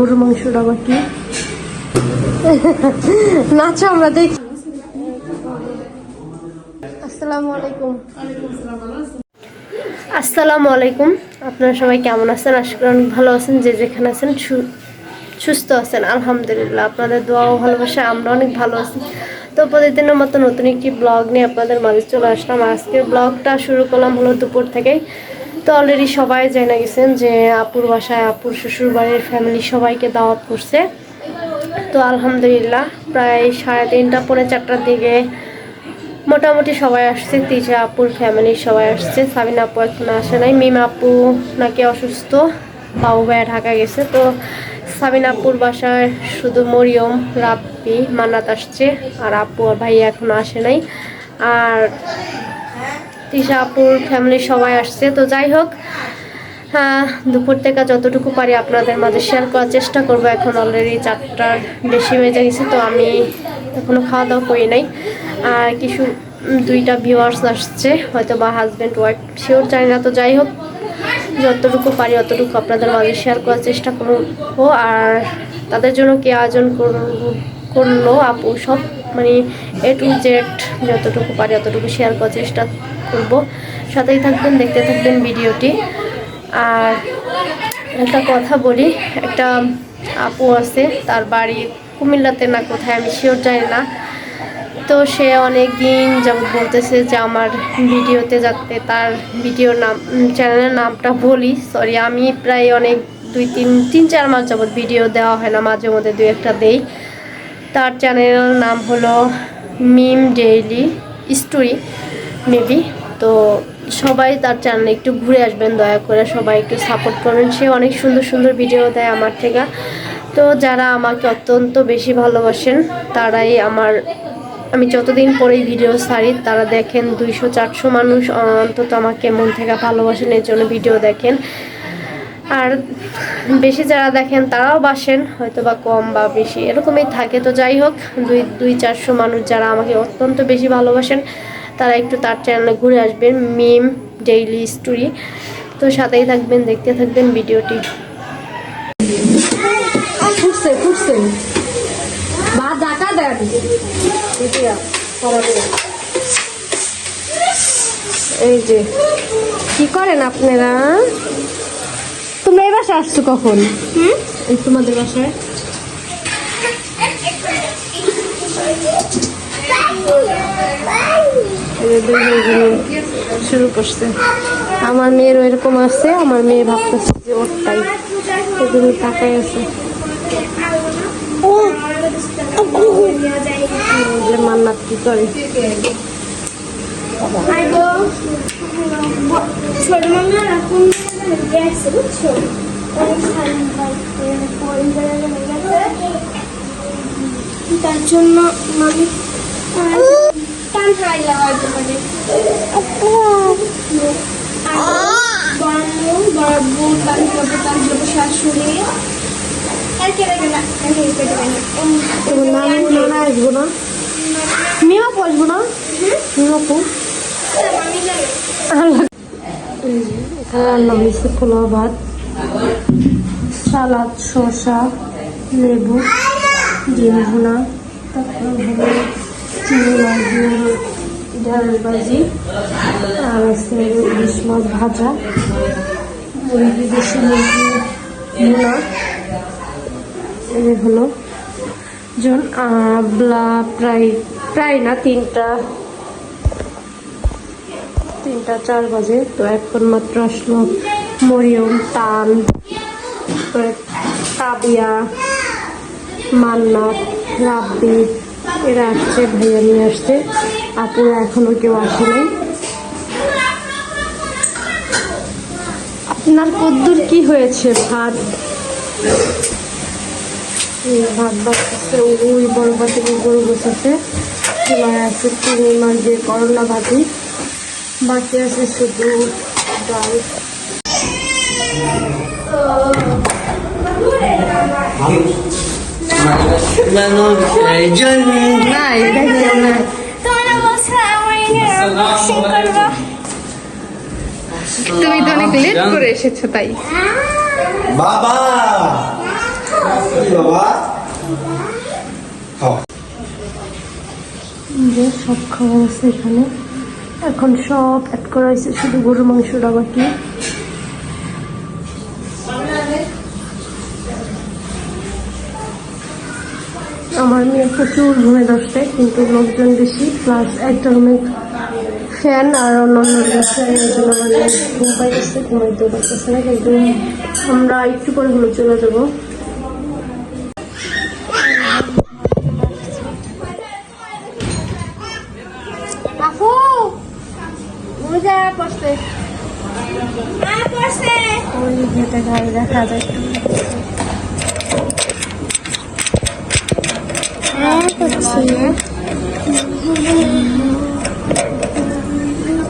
গরুর মাংসটা আবার কি? নাচো আমরা দেখি। আসসালামু আলাইকুম। আসসালামু আলাইকুম। আপনারা সবাই কেমন আছেন? আশা করি অনেক ভালো আছেন, যে যেখানে আছেন সুস্থ আছেন। আলহামদুলিল্লাহ, আপনাদের দোয়া ও ভালোবাসা আমরা অনেক ভালো আছি। তো প্রতিদিনের মতো নতুন একটি ব্লগ নিয়ে আপনাদের মাঝে চলে আসলাম। আজকের ব্লগটা শুরু করলাম হলো দুপুর থেকেই। তো অলরেডি সবাই জেনে গেছেন যে আপুর বাসায়, আপুর শ্বশুর বাড়ির ফ্যামিলি সবাইকে দাওয়াত করছে। তো আলহামদুলিল্লাহ, প্রায় সাড়ে তিনটা পরে চারটার দিকে মোটামুটি সবাই আসছে, তিজা আপুর ফ্যামিলির সবাই আসছে। সাবিনা আপু এখন আসে নাই, মিম আপু নাকি অসুস্থ, বাবু ভাইয়া ঢাকা গেছে। তো সাবিনা আপুর বাসায় শুধু মরিয়ম, রাব্বি, মান্নাত আসছে, আর আপু আর ভাইয়া এখন আসে নাই। আর তিশা আপুর ফ্যামিলির সবাই আসছে। তো যাই হোক হ্যাঁ দুপুর থেকে যতটুকু পারি আপনাদের মাঝে শেয়ার করার চেষ্টা করব। এখন অলরেডি চারটার বেশি বেজে গেছে, তো আমি এখনও খাওয়া দাওয়া করি নাই। আর কিছু দুইটা ভিউয়ার্স আসছে, হয়তো বা হাজব্যান্ড ওয়াইফ শিওর জানি না। তো যাই হোক, যতটুকু পারি অতটুকু আপনাদের মাঝে শেয়ার করার চেষ্টা করব। আর তাদের জন্য কি আয়োজন করল আপু সব? মানে এ টু জেড যতটুকু পারি অতটুকু শেয়ার করার চেষ্টা করব। সাথেই থাকবেন, দেখতে থাকবেন ভিডিওটি। আর একটা কথা বলি, একটা আপু আছে, তার বাড়ি কুমিল্লাতে না কোথায় আমি শিওর জানি না। তো সে অনেক দিন যাবত বলতেছে যে আমার ভিডিওতে যাতে তার ভিডিওর নাম, চ্যানেলের নামটা বলি। সরি আমি প্রায় অনেক দুই তিন তিন চার মাস যাবত ভিডিও দেওয়া হয় না, মাঝে মধ্যে দুই একটা দেই। তার চ্যানেলের নাম হলো মিম ডেইলি স্টোরি, মেবি। তো সবাই তার চ্যানেলে একটু ঘুরে আসবেন, দয়া করে সবাই একটু সাপোর্ট করবেন। সে অনেক সুন্দর সুন্দর ভিডিও দেয় আমার থেকে। তো যারা আমাকে অত্যন্ত বেশি ভালোবাসেন, তারাই আমার, আমি যতদিন পরেই ভিডিও ছাড়ি, তারা দেখেন দুইশো, চারশো মানুষ অন্তত আমাকে মন থেকে ভালোবাসেন, এর জন্য ভিডিও দেখেন। আর বেশি যারা দেখেন, তারাও বাসেন হয়তো বা কম বা বেশি, এরকমই থাকে। তো যাই হোক, দুই দুই, চারশো মানুষ যারা আমাকে অত্যন্ত বেশি ভালোবাসেন তারা একটু তার চ্যানেলে ঘুরে আসবেন মিম ডেইলি স্টোরি তো সাথেই থাকবেন দেখতে থাকবেন ভিডিওটি। ফুটছে ফুটছে বা ডাকা দেন। এই যে কি করেন আপনারা? তোমরা এই বাসায় আসছো কখন? এই তোমাদের বাসায়? জনে শুরু করছে। আমার মেয়ের এরকম আছে, আমার মেয়ে ভাবতেছে যে ওর তাই এগুলো তাকাই আছে। মান্নাত কি করে? তার জন্য মামি টান হারাইলা হয়তো মানে বড় বড় বোন বাড়ি যাব তার যাব শাশুড়ি আর কেটে গেল আসব না মিমাপু আসব না লাগে এখানে রান্না হয়েছে পোলাও ভাত সালাদ, শসা, লেবু ভুনা তারপর চিংড়ি মাছ ভাজি আর ভাজা হলো। প্রায় প্রায় না, তিনটা তিনটা, চার বাজে। তো এখন মাত্র আসলো মরিয়ম, তান, তাবিয়া, মান্নাত, রাব্বি এরা আসছে, ভাইয়া নিয়ে আসছে। আপুরা এখনও কেউ আসে নাই। আপনার কদ্দুর কি হয়েছে, ভাত? ভাত বাচ্চাছে ওই বড় পাতিকে গরু বসেছে আছে মাছ দিয়ে করলা ভাজি। বাকি আছে শুধু ডাল। মানুষ জন্য নাই দেখলাম না তোমরা বলছো আমার আনবক্সিং করব তুমি তো অনেক লেট করে এসেছ তাই। বাবা! বাবা! যে সব খাবার আছে এখানে। এখন সব অ্যাড করা হয়েছে শুধু গরুর মাংসটা বাকি। আমার মেয়ে প্রচুর ঘুমে দশটায় কিন্তু লোকজন বেশি প্লাস একটা রুমে ফ্যান আর অন্যান্য ঘুম পাইতেছে ঘুমাইতেও পারতেছে না কিন্তু আমরা একটু পরে হলো চলে যাব। দেখা যায়। হ্যাঁ পড়ছে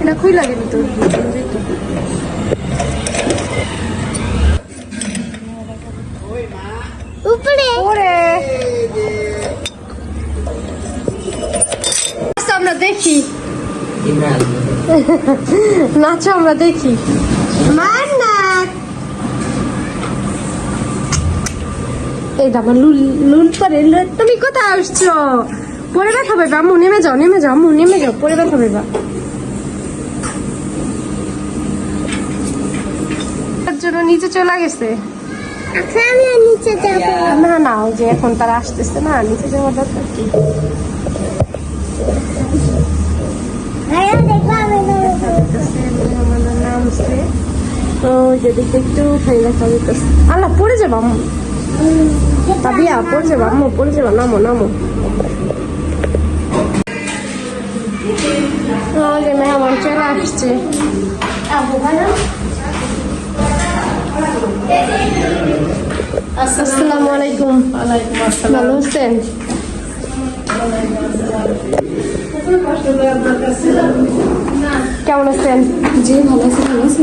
এটা খুই লাগে তো উপরে। ওরে আমরা দেখি। নাচো আমরা দেখি। মার না এই দামা লুল লুল পরে তুমি কোথায় আসছো? পরে ব্যথা পাইবা? আম্মু নেমে যাও নেমে যাও আম্মু নেমে যাও পরে ব্যথা পাইবা। জন্য নিচে চলে গেছে। আচ্ছা নিচে না। না ওই যে এখন তারা আসতেছে না নিচে যাওয়ার দরকার কি? তো যদি একটু খাই দেখা আল্লাহ পড়ে যাব তাবিয়া পড়ে যাব আম্মু পড়ে যাব নামো নামো। আমাদের মেহমান চলে আসছে। আসসালামু আলাইকুম। ভালো আছেন? কেমন আছেন? জি, ভালো আছি ভালো আছি।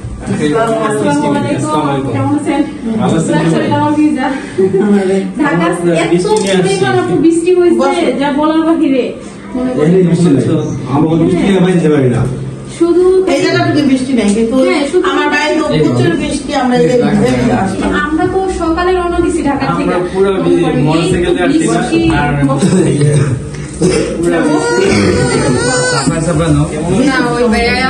বৃষ্টি হয়েছে যা বলার বাহিরে পারি শুধু এই জায়গাটুকু বৃষ্টি নেই কিন্তু আমার বাইরে তো প্রচুর বৃষ্টি আমরা আমরা তো সকালে রওনা দিছি ঢাকা থেকে পুরো মোটরসাইকেলে আসছি না চাপা না ওই ভাইয়া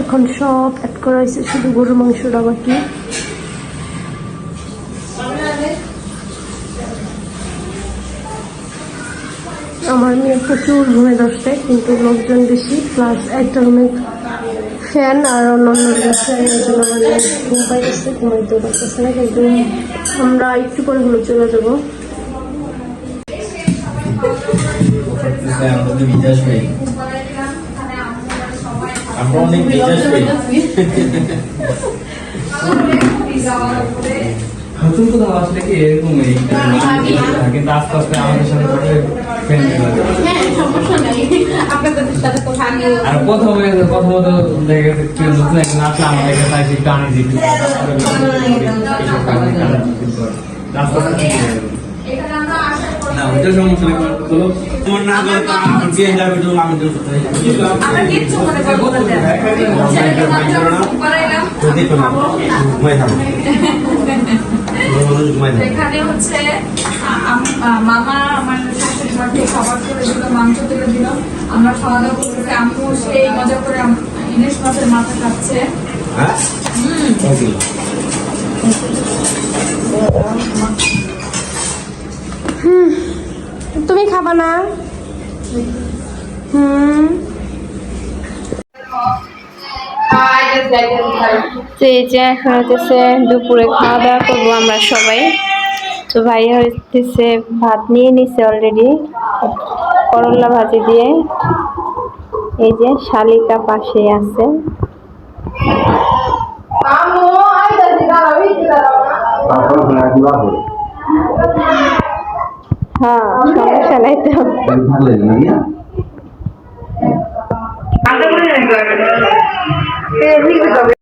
এখন সব অ্যাড করা হয়েছে, শুধু গরুর মাংসটা বাকি। আমার মেয়ে প্রচুর ঘুমে দশটায় কিন্তু লোকজন বেশি প্লাস একটা রুমে ফ্যান আর অন্যান্য মানে ঘুম পাইতেছে, ঘুমাইতেও পারতেছে না, কিন্তু আমরা একটু পরে হলো চলে যাব। আমরা তো আমরা অনেক পাই নতুন কোথাও আসলে কি এরকম কিন্তু আস্তে আস্তে আমাদের সাথে। করে ফ্রেন্ড হ্যাঁ। সমস্যা নেই আপনাদের সাথে তো ভালো আর প্রথমে প্রথমত দেখা গেছে কেউ নতুন একজন আসলে আমাদের কাছে আসে আনি দিতে আস্তে আস্তে হয়ে ওইটা সমস্যা নেই বলো তোমার না করে আমার বিয়ে যাবে তো আমি তো আমরা কিচ্ছু মনে করব না যে। ছেলেকে মাত্র ফোন করাইলাম, দেখো না ঘুমাই থাকো এখানে হচ্ছে আ- আম- আ- মামা আমার শাশুড়ি খাবার করে দিল মাংস তুলে দিল আমরা খাওয়া দাওয়া করতেছি আম্মু সেই মজা করে ইলিশ মাছের মাথা খাচ্ছে হ্যাঁ খাবা না? হুম? তো এই যে এখন হচ্ছে দুপুরে খাওয়া দাওয়া করব আমরা সবাই। তো ভাই হচ্ছে ভাত নিয়ে নিছে অলরেডি করলা ভাজি দিয়ে। এই যে শালিকা পাশে আছে। হ্যাঁ সমস্যা নাই তো। থাকলে না